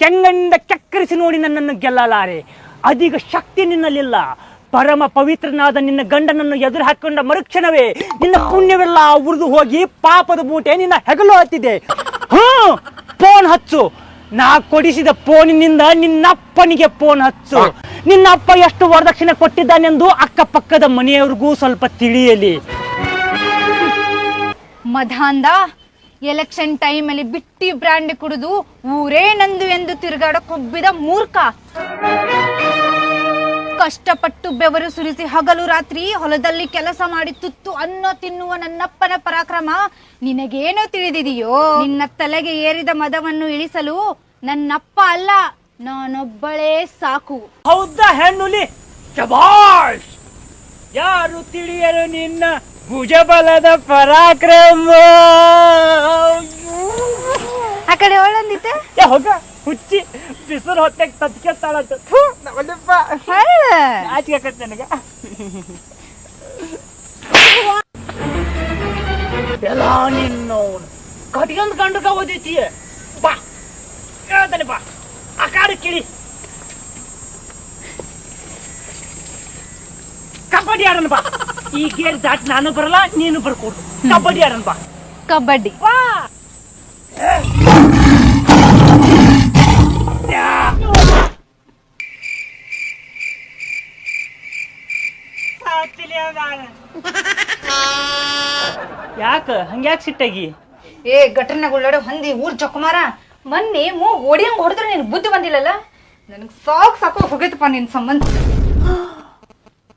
ಕೆಂಗಂಡ ಕೆಕ್ಕರಿಸಿ ನೋಡಿ ನನ್ನನ್ನು ಗೆಲ್ಲಲಾರೆ. ಅದೀಗ ಶಕ್ತಿ ನಿನ್ನಲ್ಲಿಲ್ಲ. ಪರಮ ಪವಿತ್ರನಾದ ನಿನ್ನ ಗಂಡನನ್ನು ಎದುರು ಹಾಕೊಂಡ ಮರುಕ್ಷಣವೇ ನಿನ್ನ ಪುಣ್ಯವೆಲ್ಲ ಉರಿದು ಹೋಗಿ ಪಾಪದ ಮೂಟೆ ನಿನ್ನ ಹೆಗಲು ಹತ್ತಿದೆ. ಹ್ಮ್ ಫೋನ್ ಹಚ್ಚು. ನಾ ಕೊಡಿಸಿದ ಫೋನಿನಿಂದ ನಿನ್ನಪ್ಪನಿಗೆ ಫೋನ್ ಹಚ್ಚು. ನಿನ್ನಪ್ಪ ಎಷ್ಟು ವರದಕ್ಷಿಣೆ ಕೊಟ್ಟಿದ್ದಾನೆಂದು ಅಕ್ಕಪಕ್ಕದ ಮನೆಯವರಿಗೂ ಸ್ವಲ್ಪ ತಿಳಿಯಲಿ. ಮಧಾಂದ ಎಲೆಕ್ಷನ್ ಟೈಮಲ್ಲಿ ಬಿಟ್ಟಿ ಬ್ರ್ಯಾಂಡ್ ಕುಡಿದು ಊರೇ ನಂದು ಎಂದು ತಿರುಗಾಡ ಕೊಬ್ಬಿದ ಮೂರ್ಖ. ಕಷ್ಟಪಟ್ಟು ಬೆವರು ಸುರಿಸಿ ಹಗಲು ರಾತ್ರಿ ಹೊಲದಲ್ಲಿ ಕೆಲಸ ಮಾಡಿ ತುತ್ತು ಅನ್ನ ತಿನ್ನುವ ನನ್ನಪ್ಪನ ಪರಾಕ್ರಮ. ನಿನಗೇನು ತಿಳಿದಿದೆಯೋ? ನಿನ್ನ ತಲೆಗೆ ಏರಿದ ಮದವನ್ನು ಇಳಿಸಲು ನನ್ನಪ್ಪ ಅಲ್ಲ, ನಾನೊಬ್ಬಳೇ ಸಾಕು. ಹೌದಾ ಹೆಣ್ಣುಲಿ? ಯಾರು ತಿಳಿಯರು ನಿನ್ನ ಭುಜಬಲದ ಪರಾಕ್ರಮ ಆ ಕಡೆ ಒಳಂದಿತ್ತೆ ಏ ಹೋಗ ಹುಚ್ಚಿ ಬಿಸಿಲು ಹೊಟ್ಟೆಗೆ ತತ್ಕೆತ್ತಾಳಂತ ನಮ್ಮಲ್ಲಪ್ಪ ಆಚೆ ಆಕತ್ ನನಗೆ. ಎಲ್ಲ ನಿನ್ನವನು ಕಟ್ಕೊಂಡ್ ಕಂಡ್ಕ ಓದೈತಿಯ ಬಾ ಹೇಳ್ತಾನೆ ಬಾ. ಆಕಾರ ಕಿಳಿ ಕಬಡ್ಡಿ ಆಡೋಣ ಬಾ. ಈ ಗೇರ್ ದಾಟ್ ನಾನು ಬರಲ್ಲ ನೀನು ಬರ್ಕೊಡು. ಕಬಡ್ಡಿ ಆಡೋಣ ಬಾ. ಕಬಡ್ಡಿ. ಬಾ ಯಾಕ? ಹಂಗ್ಯಾಕ್ ಸಿಟ್ಟಾಗಿ? ಏ ಗಟ್ರನಾಗ ಗುಳ್ಳಾಡ ಹಂದಿ ಊರ್ ಚೊಕ್ಕಮಾರ ಮೊನ್ನೆ ಮೂ ಹೊಡಿಯಂಗ್ ಹೊಡೆದ್ರೆ ನಿನ್ ಬುದ್ಧಿ ಬಂದಿಲ್ಲಲ್ಲ? ನನಗ್ ಸಾಕ್ ಸಾಕು ಹೋಗೈತಪ್ಪ ನಿನ್ ಸಂಬಂಧ.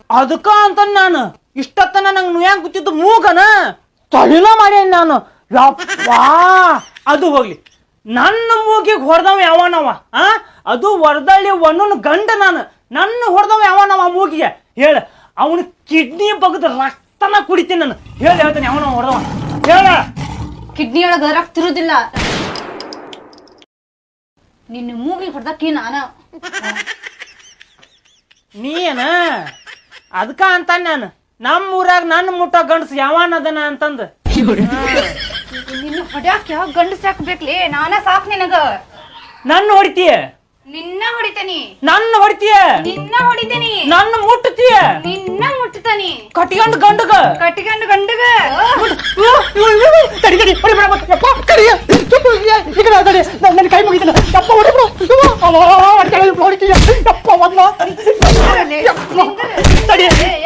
ಅದಕ್ಕ ಅಂತ ನಾನು. ಇಷ್ಟೊತ್ತನ ನಂಗೆ ನುಯಾಂಗ್ ಕೂತಿದ್ದು ಮೂಗನ. ತಳಿಲ ಮಾಡ್ಯಾನ ನಾನು. ಯಪ್ಪಾ ಅದು ಹೋಗ್ಲಿ. ನನ್ನ ಮೂಗಿಗೆ ಹೊಡೆದವ ಯಾವನವ? ಆ? ಅದು ಹೊರದಳ್ಳಿ ಒಣ್ಣನ ಗಂಡ ನಾನು. ನನ್ನ ಹೊಡೆದವ ಯಾವನವ ಮೂಗಿಗೆ? ಹೇಳ. ಅವನ ಕಿಡ್ನಿ ಬಗ್ದ ರಕ್ತನ ಕುಡಿತೀನಿ ನಾನು. ಹೇಳಿ ಹೇಳ್ತಾನೆ ಯಾವನವ ಹೊಡೆದವ. ಹೇಳ. ಕಿಡ್ನಿ ಒಳಗ ರಕ್ತ ಇರೋದಿಲ್ಲ ನಿನ್ನ ಮೂಗಿಗೆ ಹೊಡೆದಕ್ಕಿ ನಾನು. ನೀನ ಅದಕ್ಕ ಅಂತ ನಾನು. ನಮ್ಮ ಊರಾಗ ನನ್ನ ಮುಟ್ಟ ಗಂಡಸ್ ಯಾವನ ಅದನ ಅಂತಂದು. ನಿನ್ನ ಹೊಡ್ಯಾಕ ಗಂಡಸ್ ಹಾಕ್ಬೇಕ್ಲಿ? ನಾನ ಸಾಕ್ ನಿನಗ. ನನ್ನ ಹೊಡಿತೀಯ? ನಿನ್ನ ಹೊಡಿತೇನಿ. ನನ್ನ ಹೊಡಿತೀಯ? ನಿನ್ನ ಹೊಡಿತೀನಿ. ನನ್ನ ಮುಟ್ಟತೀಯ ನಿನ್ನ ಮುಟ್ಟತಾನಿ ಕಟ್ಕೊಂಡ್ ಗಂಡಗ. ಕಟ್ಟಿಕೊಂಡು ಗಂಡಗ. ತಡಿ ತಡಿ ಹೊಡಿ ಬೇಡ ಮತ್ತೆ. ಯಪ್ಪ. ಯಪ್ಪ, ಈ- ಕಡೆ ಆ ನನ್ನ ಕೈ ಮುಗಿದಿಲ್ಲ ಯಪ್ಪ ಯವ್ವ, ಅವ್ವ, ಹೊಡ್ಕೊಳ್ಳಿ, ಹೊಡಿತೀಯ. ಯಪ್ಪ ಒಂದ್ಲ. ಯಪ್ಪ, ತಡಿ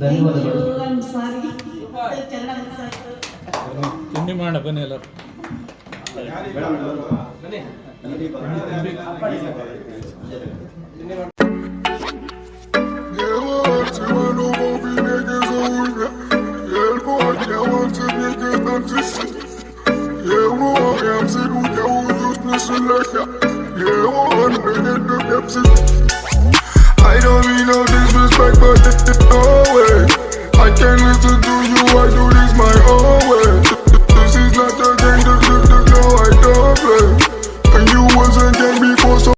ಧನ್ಯವಾದಗಳು ತಿಂಡಿ ಮಾಡ ಬನ್ನಿ ಎಲ್ಲ I don't mean no disrespect, but it's way. I can't listen to you, I do this my own way.